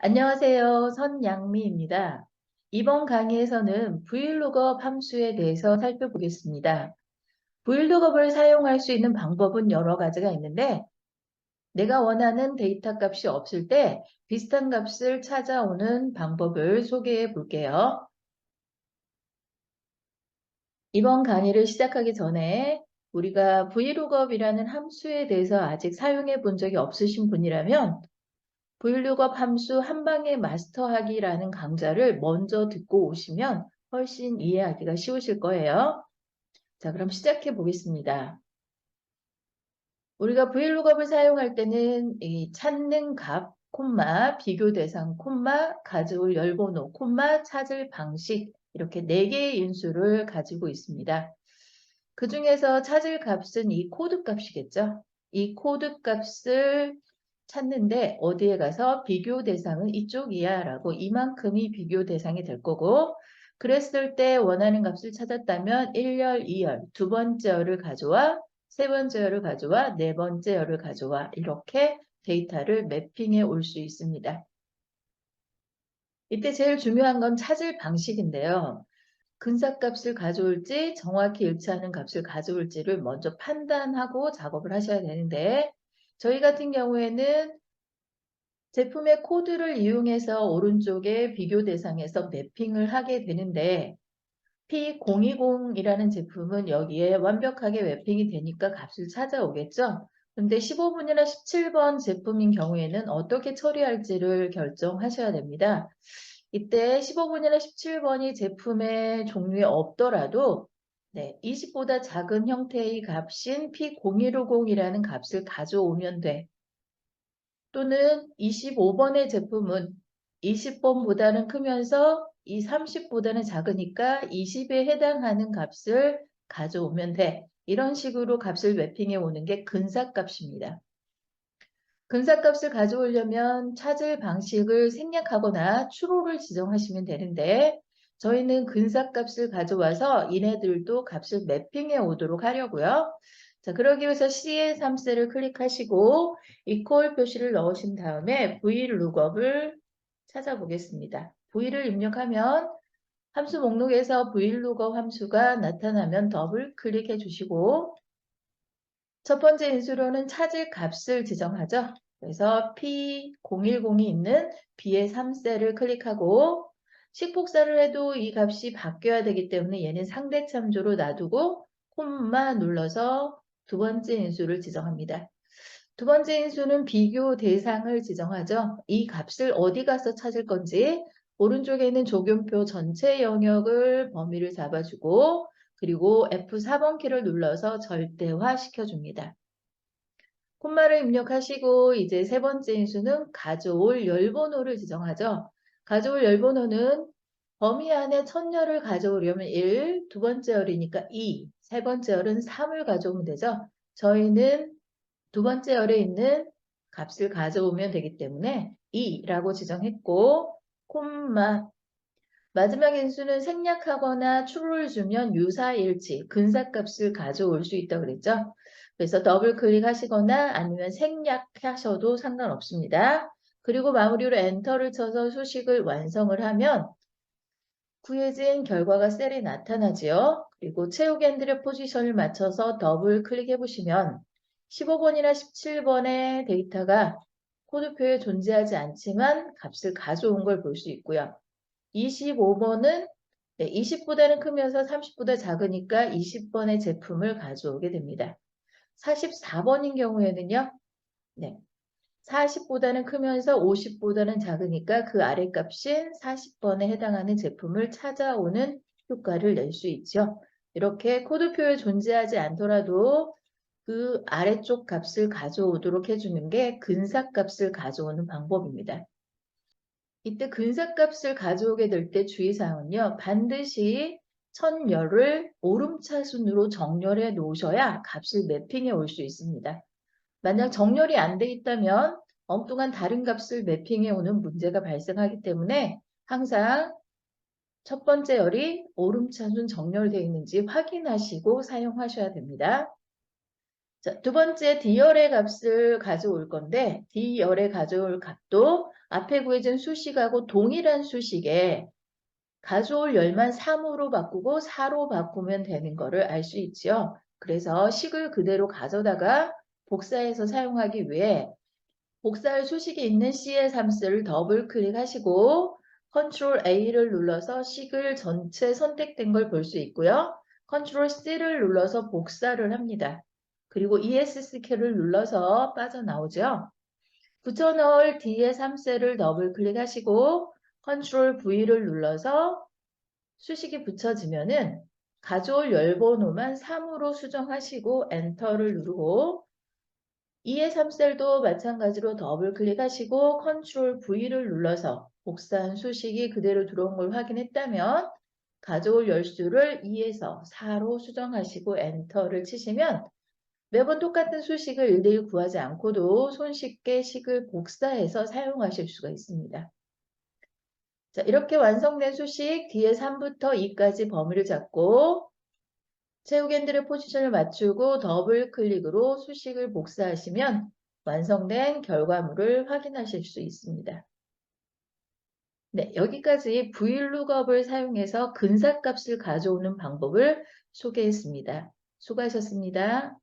안녕하세요. 선양미입니다. 이번 강의에서는 브이로그업 함수에 대해서 살펴보겠습니다. 브이로그업을 사용할 수 있는 방법은 여러 가지가 있는데 내가 원하는 데이터 값이 없을 때 비슷한 값을 찾아오는 방법을 소개해 볼게요. 이번 강의를 시작하기 전에 우리가 브이로그업이라는 함수에 대해서 아직 사용해 본 적이 없으신 분이라면 브이로그업 함수 한 방에 마스터하기라는 강좌를 먼저 듣고 오시면 훨씬 이해하기가 쉬우실 거예요. 자, 그럼 시작해 보겠습니다. 우리가 브이로그업을 사용할 때는 이 찾는 값, 콤마, 비교 대상, 콤마, 가져올 열번호, 콤마, 찾을 방식 이렇게 네 개의 인수를 가지고 있습니다. 그 중에서 찾을 값은 이 코드 값이겠죠. 이 코드 값을 찾는데 어디에 가서 비교 대상은 이쪽이야 라고 이만큼이 비교 대상이 될 거고 그랬을 때 원하는 값을 찾았다면 1열, 2열, 두 번째 열을 가져와 세 번째 열을 가져와 네 번째 열을 가져와 이렇게 데이터를 매핑해 올 수 있습니다. 이때 제일 중요한 건 찾을 방식인데요. 근사값을 가져올지 정확히 일치하는 값을 가져올지를 먼저 판단하고 작업을 하셔야 되는데 저희 같은 경우에는 제품의 코드를 이용해서 오른쪽에 비교 대상에서 매핑을 하게 되는데 P020이라는 제품은 여기에 완벽하게 매핑이 되니까 값을 찾아오겠죠. 근데 15번이나 17번 제품인 경우에는 어떻게 처리할지를 결정하셔야 됩니다. 이때 15번이나 17번이 제품의 종류에 없더라도 네, 20보다 작은 형태의 값인 P0150이라는 값을 가져오면 돼. 또는 25번의 제품은 20번보다는 크면서 이 30보다는 작으니까 20에 해당하는 값을 가져오면 돼. 이런 식으로 값을 매핑해 오는 게 근사값입니다. 근사값을 가져오려면 찾을 방식을 생략하거나 추로를 지정하시면 되는데 저희는 근사값을 가져와서 얘네들도 값을 매핑해 오도록 하려고요. 자, 그러기 위해서 C의 3셀을 클릭하시고 equal 표시를 넣으신 다음에 vlookup을 찾아보겠습니다. v를 입력하면 함수 목록에서 vlookup 함수가 나타나면 더블 클릭해 주시고 첫 번째 인수로는 찾을 값을 지정하죠. 그래서 P010이 있는 B의 3셀을 클릭하고 식복사를 해도 이 값이 바뀌어야 되기 때문에 얘는 상대 참조로 놔두고 콤마 눌러서 두 번째 인수를 지정합니다. 두 번째 인수는 비교 대상을 지정하죠. 이 값을 어디 가서 찾을 건지 오른쪽에 있는 조균표 전체 영역을 범위를 잡아주고 그리고 F4번 키를 눌러서 절대화 시켜줍니다. 콤마를 입력하시고 이제 세 번째 인수는 가져올 열번호를 지정하죠. 가져올 열번호는 범위 안에 천열을 가져오려면 1, 두 번째 열이니까 2, 세 번째 열은 3을 가져오면 되죠. 저희는 두 번째 열에 있는 값을 가져오면 되기 때문에 2라고 지정했고 콤마 마지막 인수는 생략하거나 true를 주면 유사일치, 근사값을 가져올 수 있다고 그랬죠. 그래서 더블 클릭하시거나 아니면 생략하셔도 상관없습니다. 그리고 마무리로 엔터를 쳐서 수식을 완성을 하면 구해진 결과가 셀에 나타나지요. 그리고 채우기 핸들의 포지션을 맞춰서 더블 클릭해 보시면 15번이나 17번의 데이터가 코드표에 존재하지 않지만 값을 가져온 걸 볼 수 있고요. 25번은 20보다는 크면서 30보다 작으니까 20번의 제품을 가져오게 됩니다. 44번인 경우에는요. 네, 40보다는 크면서 50보다는 작으니까 그 아래 값인 40번에 해당하는 제품을 찾아오는 효과를 낼 수 있죠. 이렇게 코드표에 존재하지 않더라도 그 아래쪽 값을 가져오도록 해주는 게 근사값을 가져오는 방법입니다. 이때 근사값을 가져오게 될 때 주의사항은요. 반드시 천열을 오름차순으로 정렬해 놓으셔야 값을 매핑해 올 수 있습니다. 만약 정렬이 안 돼 있다면 엉뚱한 다른 값을 매핑해 오는 문제가 발생하기 때문에 항상 첫 번째 열이 오름차순 정렬되어 있는지 확인하시고 사용하셔야 됩니다. 자, 두 번째 D열의 값을 가져올 건데 D열의 가져올 값도 앞에 구해진 수식하고 동일한 수식에 가져올 열만 3으로 바꾸고 4로 바꾸면 되는 거를 알 수 있죠. 그래서 식을 그대로 가져다가 복사해서 사용하기 위해 복사할 수식이 있는 C의 함수를 더블 클릭하시고 Ctrl A를 눌러서 식을 전체 선택된 걸 볼 수 있고요. Ctrl C를 눌러서 복사를 합니다. 그리고 ESC 키를 눌러서 빠져나오죠. 붙여넣을 D의 3셀을 더블 클릭하시고 Ctrl V를 눌러서 수식이 붙여지면은 가져올 열 번호만 3으로 수정하시고 엔터를 누르고 2의 3셀도 마찬가지로 더블 클릭하시고 Ctrl V를 눌러서 복사한 수식이 그대로 들어온 걸 확인했다면 가져올 열수를 2에서 4로 수정하시고 엔터를 치시면 매번 똑같은 수식을 일일이 구하지 않고도 손쉽게 식을 복사해서 사용하실 수가 있습니다. 자, 이렇게 완성된 수식 뒤에 3부터 2까지 범위를 잡고 최후겐들의 포지션을 맞추고 더블 클릭으로 수식을 복사하시면 완성된 결과물을 확인하실 수 있습니다. 네, 여기까지 VLOOKUP을 사용해서 근사값을 가져오는 방법을 소개했습니다. 수고하셨습니다.